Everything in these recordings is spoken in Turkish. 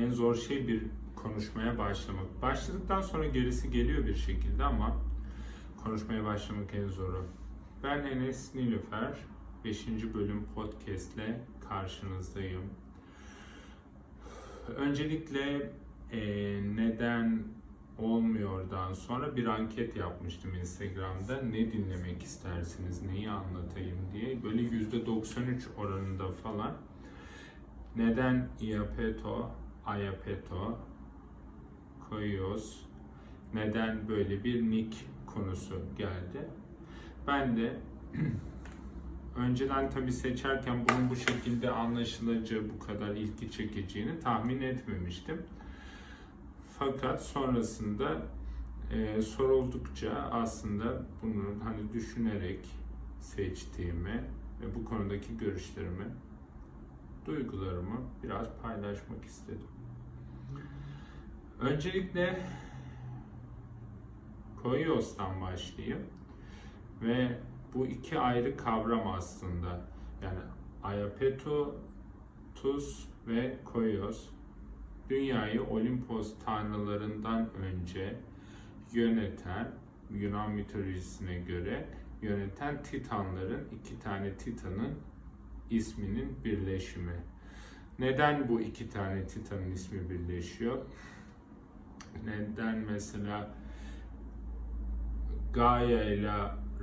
En zor şey bir konuşmaya başlamak. Başladıktan sonra gerisi geliyor bir şekilde ama konuşmaya başlamak en zoru. Ben Enes Nilüfer. 5. bölüm podcast ile karşınızdayım. Öncelikle e, neden olmuyordan sonra bir anket yapmıştım Instagram'da. Ne dinlemek istersiniz, neyi anlatayım diye. Böyle %93 oranında falan. Neden Iapeto, Ayapeto koyuyoruz? Neden böyle bir nick konusu geldi? Ben de önceden tabii seçerken bunun bu şekilde anlaşılacağı, bu kadar ilgi çekeceğini tahmin etmemiştim. Fakat sonrasında e, soruldukça aslında bunu hani düşünerek seçtiğimi ve bu konudaki görüşlerimi, duygularımı biraz paylaşmak istedim. Öncelikle Koyos'tan başlayayım ve bu iki ayrı kavram aslında. Yani Ayapeto, Tus ve Koyos dünyayı Olimpos tanrılarından önce yöneten Yunan mitolojisine göre yöneten Titanların iki tane Titan'ın isminin birleşimi. Neden bu iki tane Titan'ın ismi birleşiyor? Neden mesela Gaia ile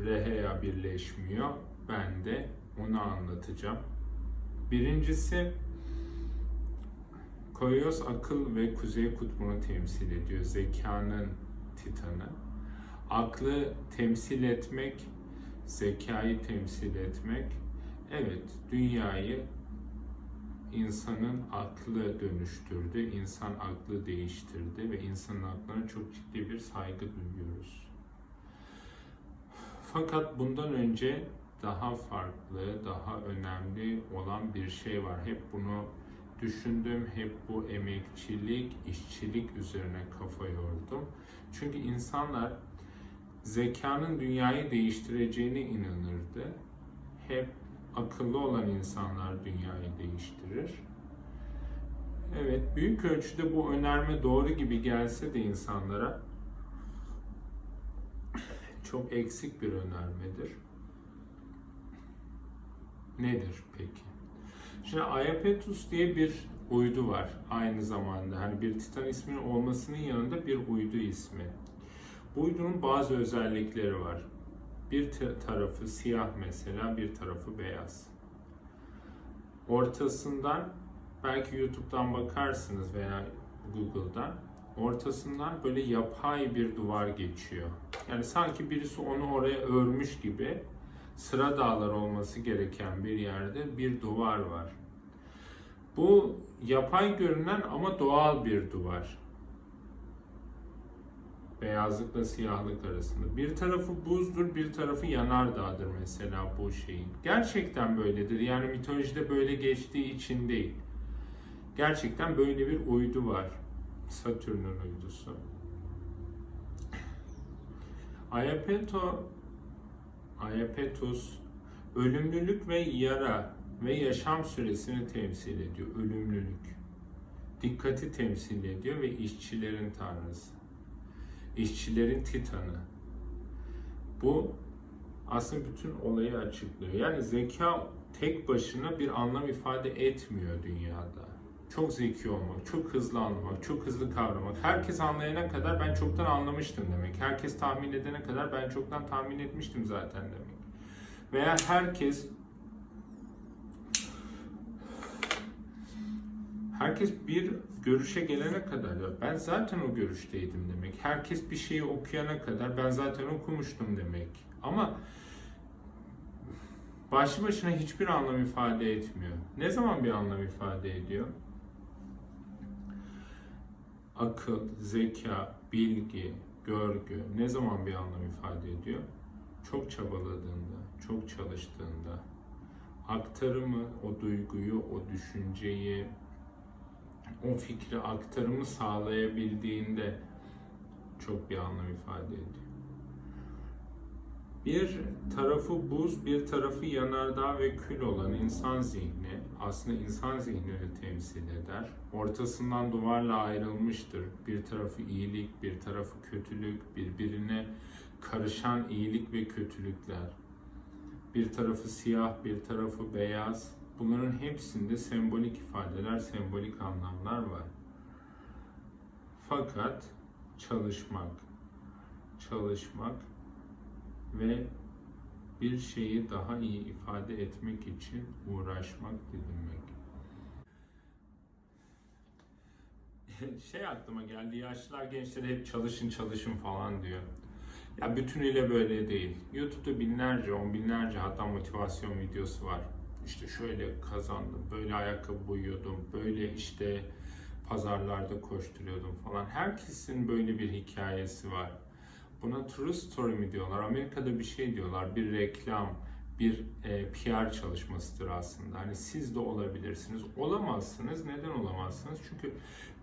Rhea birleşmiyor? Ben de onu anlatacağım. Birincisi Koyos akıl ve kuzey kutbunu temsil ediyor. Zekanın titanı. Aklı temsil etmek, zekayı temsil etmek. Evet, dünyayı insanın aklı dönüştürdü, insan aklı değiştirdi ve insanın aklına çok ciddi bir saygı duyuyoruz. Fakat bundan önce daha farklı, daha önemli olan bir şey var. Hep bunu düşündüm. Hep bu emekçilik, işçilik üzerine kafa yordum. Çünkü insanlar zekanın dünyayı değiştireceğine inanırdı. Hep akıllı olan insanlar dünyayı değiştirir. Evet, büyük ölçüde bu önerme doğru gibi gelse de insanlara çok eksik bir önermedir. Nedir peki? Şimdi Ayapetus diye bir uydu var aynı zamanda. Hani bir Titan isminin olmasının yanında bir uydu ismi. Bu uydunun bazı özellikleri var. Bir tarafı siyah mesela, bir tarafı beyaz. Ortasından belki YouTube'dan bakarsınız veya Google'dan ortasından böyle yapay bir duvar geçiyor. Yani sanki birisi onu oraya örmüş gibi sıra dağlar olması gereken bir yerde bir duvar var. Bu yapay görünen ama doğal bir duvar. Beyazlıkla siyahlık arasında. Bir tarafı buzdur, bir tarafı yanardağdır mesela bu şeyin. Gerçekten böyledir. Yani mitolojide böyle geçtiği için değil. Gerçekten böyle bir uydu var. Satürn'ün uydusu. Ayapeto Ayapetus ölümlülük ve yara ve yaşam süresini temsil ediyor. Ölümlülük. Dikkati temsil ediyor ve işçilerin tanrısı. İşçilerin titanı. Bu aslında bütün olayı açıklıyor. Yani zeka tek başına bir anlam ifade etmiyor dünyada. Çok zeki olmak, çok hızlı anlamak, çok hızlı kavramak. Herkes anlayana kadar ben çoktan anlamıştım demek. Herkes tahmin edene kadar ben çoktan tahmin etmiştim zaten demek. Veya herkes herkes bir görüşe gelene kadar ya ben zaten o görüşteydim demek. Herkes bir şeyi okuyana kadar ben zaten okumuştum demek. Ama başlı başına hiçbir anlam ifade etmiyor. Ne zaman bir anlam ifade ediyor? Akıl, zeka, bilgi, görgü ne zaman bir anlam ifade ediyor? Çok çabaladığında, çok çalıştığında, aktarımı, o duyguyu, o düşünceyi, o fikri aktarımı sağlayabildiğinde çok bir anlam ifade ediyor. Bir tarafı buz, bir tarafı yanardağ ve kül olan insan zihni aslında insan zihnini temsil eder. Ortasından duvarla ayrılmıştır. Bir tarafı iyilik, bir tarafı kötülük, birbirine karışan iyilik ve kötülükler. Bir tarafı siyah, bir tarafı beyaz. Bunların hepsinde sembolik ifadeler, sembolik anlamlar var. Fakat çalışmak, çalışmak ve bir şeyi daha iyi ifade etmek için uğraşmak dilinmek. şey aklıma geldi, yaşlılar gençlere hep çalışın çalışın falan diyor. Ya bütünüyle böyle değil. YouTube'da binlerce, on binlerce hatta motivasyon videosu var. İşte şöyle kazandım, böyle ayakkabı boyuyordum, böyle işte pazarlarda koşturuyordum falan. Herkesin böyle bir hikayesi var. Buna true story mi diyorlar? Amerika'da bir şey diyorlar. Bir reklam, bir e, PR çalışmasıdır aslında. Hani siz de olabilirsiniz. Olamazsınız. Neden olamazsınız? Çünkü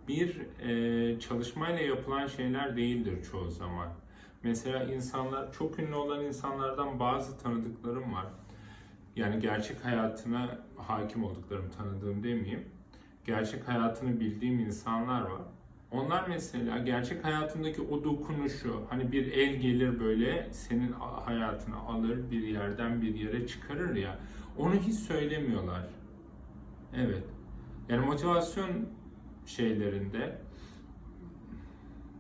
bir e, çalışmayla yapılan şeyler değildir çoğu zaman. Mesela insanlar, çok ünlü olan insanlardan bazı tanıdıklarım var. Yani gerçek hayatına hakim olduklarım, tanıdığım demeyeyim. Gerçek hayatını bildiğim insanlar var. Onlar mesela gerçek hayatındaki o dokunuşu, hani bir el gelir böyle senin hayatını alır bir yerden bir yere çıkarır ya, onu hiç söylemiyorlar. Evet. Yani motivasyon şeylerinde,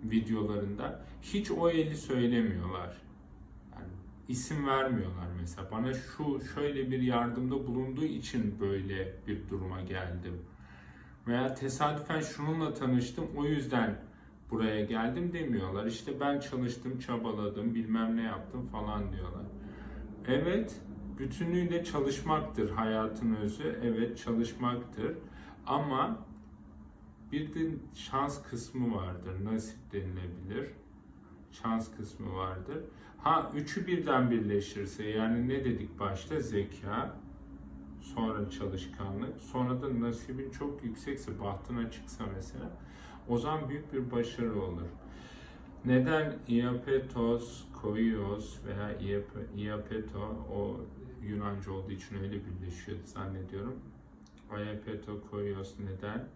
videolarında hiç o eli söylemiyorlar. İsim vermiyorlar mesela. Bana şu şöyle bir yardımda bulunduğu için böyle bir duruma geldim veya tesadüfen şununla tanıştım o yüzden buraya geldim demiyorlar. İşte ben çalıştım, çabaladım, bilmem ne yaptım falan diyorlar. Evet, bütünüyle çalışmaktır hayatın özü. Evet, çalışmaktır. Ama bir de şans kısmı vardır. Nasip denilebilir. Şans kısmı vardır. Ha üçü birden birleşirse yani ne dedik başta? Zeka, sonra çalışkanlık, sonra da nasibin çok yüksekse, bahtın açıksa mesela o zaman büyük bir başarı olur. Neden iapetos, koios veya iapeto o Yunanca olduğu için öyle birleşiyor zannediyorum. Iapeto, koios neden?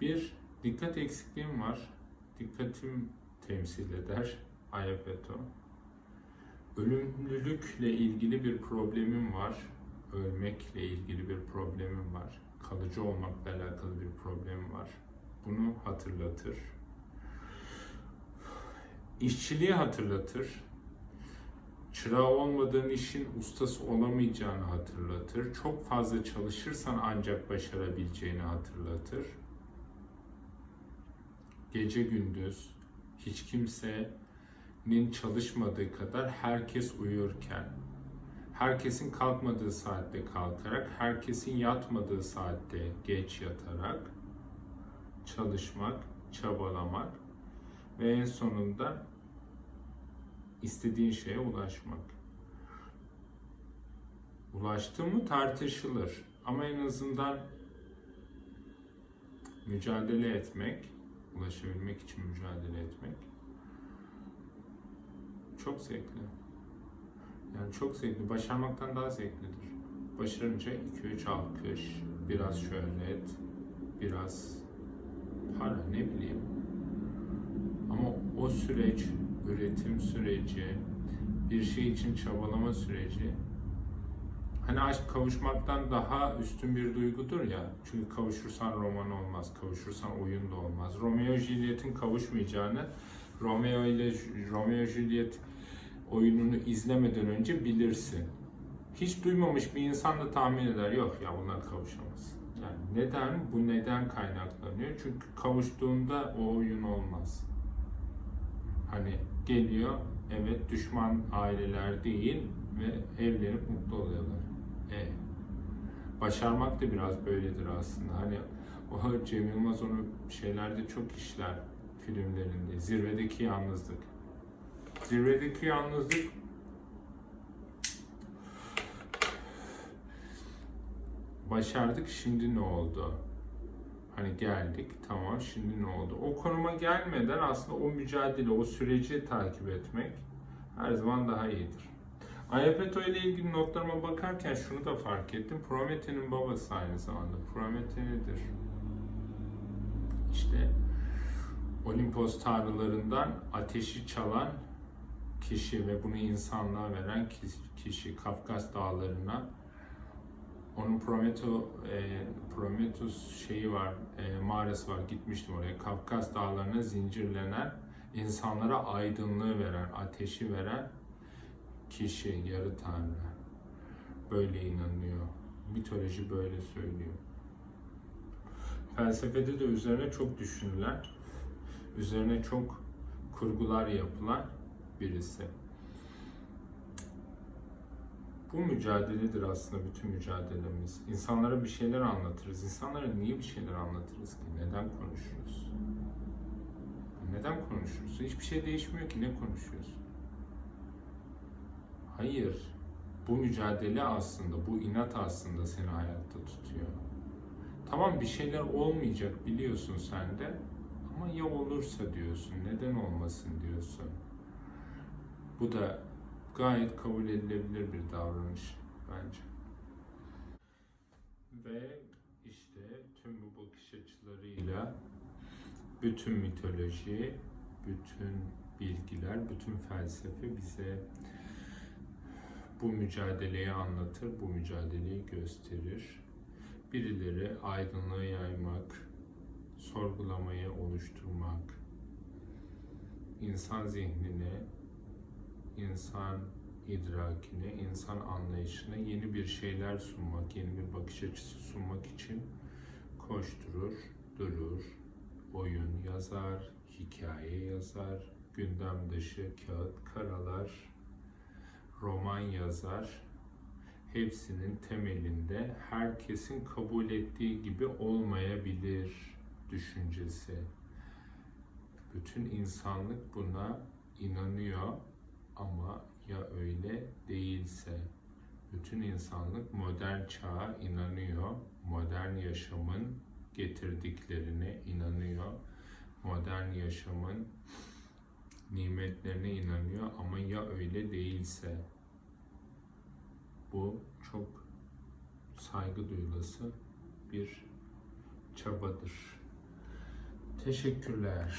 Bir, dikkat eksikliğim var. Dikkatim temsil eder. Iapeto. Ölümlülükle ilgili bir problemim var ölmekle ilgili bir problemim var. Kalıcı olmakla alakalı bir problemim var. Bunu hatırlatır. İşçiliği hatırlatır. Çırağı olmadığın işin ustası olamayacağını hatırlatır. Çok fazla çalışırsan ancak başarabileceğini hatırlatır. Gece gündüz hiç kimsenin çalışmadığı kadar herkes uyurken herkesin kalkmadığı saatte kalkarak, herkesin yatmadığı saatte geç yatarak çalışmak, çabalamak ve en sonunda istediğin şeye ulaşmak. Ulaştı mı tartışılır ama en azından mücadele etmek, ulaşabilmek için mücadele etmek çok zevkli. Yani çok zevkli. Başarmaktan daha zevklidir. Başarınca 2-3 alkış, biraz şöhret, biraz para ne bileyim. Ama o süreç, üretim süreci, bir şey için çabalama süreci hani aşk kavuşmaktan daha üstün bir duygudur ya. Çünkü kavuşursan roman olmaz, kavuşursan oyun da olmaz. Romeo Juliet'in kavuşmayacağını Romeo ile Romeo Juliet oyununu izlemeden önce bilirsin. Hiç duymamış bir insan da tahmin eder. Yok ya bunlar kavuşamaz. Yani neden? Bu neden kaynaklanıyor? Çünkü kavuştuğunda o oyun olmaz. Hani geliyor, evet düşman aileler değil ve evlenip mutlu oluyorlar. Başarmak da biraz böyledir aslında. Hani o Cem Yılmaz onu şeylerde çok işler filmlerinde. Zirvedeki yalnızlık. Zirvedeki yalnızlık başardık şimdi ne oldu? Hani geldik tamam şimdi ne oldu? O konuma gelmeden aslında o mücadele, o süreci takip etmek her zaman daha iyidir. Ayapeto ile ilgili notlarıma bakarken şunu da fark ettim. Promethe'nin babası aynı zamanda. Promete nedir? İşte Olimpos tanrılarından ateşi çalan kişi ve bunu insanlığa veren ki- kişi Kafkas dağlarına onun Prometo, e, Prometheus şeyi var, e, mağarası var. Gitmiştim oraya. Kafkas dağlarına zincirlenen, insanlara aydınlığı veren, ateşi veren kişi, yarı tanrı. Böyle inanıyor. Mitoloji böyle söylüyor. Felsefede de üzerine çok düşünülen, üzerine çok kurgular yapılan birisi. Bu mücadeledir aslında bütün mücadelemiz. İnsanlara bir şeyler anlatırız. İnsanlara niye bir şeyler anlatırız ki? Neden konuşuruz? Neden konuşuruz? Hiçbir şey değişmiyor ki ne konuşuyorsun? Hayır. Bu mücadele aslında, bu inat aslında seni hayatta tutuyor. Tamam bir şeyler olmayacak biliyorsun sen de. Ama ya olursa diyorsun, neden olmasın diyorsun. Bu da gayet kabul edilebilir bir davranış bence. Ve işte tüm bu bakış açılarıyla bütün mitoloji, bütün bilgiler, bütün felsefe bize bu mücadeleyi anlatır, bu mücadeleyi gösterir. Birileri aydınlığı yaymak, sorgulamayı oluşturmak, insan zihnine, insan idrakine, insan anlayışına yeni bir şeyler sunmak, yeni bir bakış açısı sunmak için koşturur, durur, oyun yazar, hikaye yazar, gündem dışı kağıt karalar, roman yazar. Hepsinin temelinde herkesin kabul ettiği gibi olmayabilir düşüncesi. Bütün insanlık buna inanıyor ama ya öyle değilse bütün insanlık modern çağa inanıyor. Modern yaşamın getirdiklerine inanıyor. Modern yaşamın nimetlerine inanıyor ama ya öyle değilse bu çok saygı duyulası bir çabadır. Teşekkürler.